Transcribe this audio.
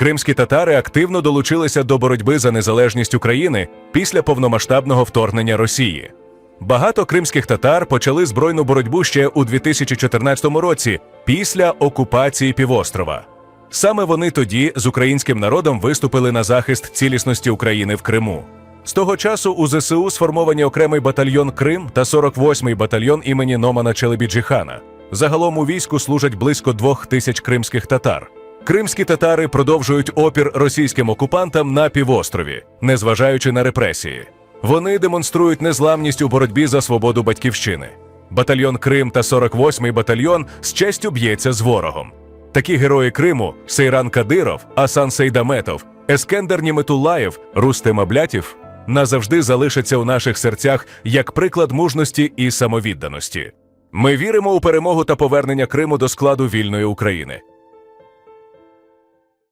Кримські татари активно долучилися до боротьби за незалежність України після повномасштабного вторгнення Росії. Багато кримських татар почали збройну боротьбу ще у 2014 році після окупації півострова. Саме вони тоді з українським народом виступили на захист цілісності України в Криму. З того часу у ЗСУ сформовані окремий батальйон Крим та 48-й батальйон імені Номана Челебіджіхана. Загалом у війську служать близько двох тисяч кримських татар. Кримські татари продовжують опір російським окупантам на півострові, незважаючи на репресії. Вони демонструють незламність у боротьбі за свободу батьківщини. Батальйон Крим та 48-й батальйон з честю б'ється з ворогом. Такі герої Криму Сейран Кадиров, Асан Сейдаметов, Ескендер Німетулаєв, Рустем Аблятів назавжди залишаться у наших серцях як приклад мужності і самовідданості. Ми віримо у перемогу та повернення Криму до складу вільної України.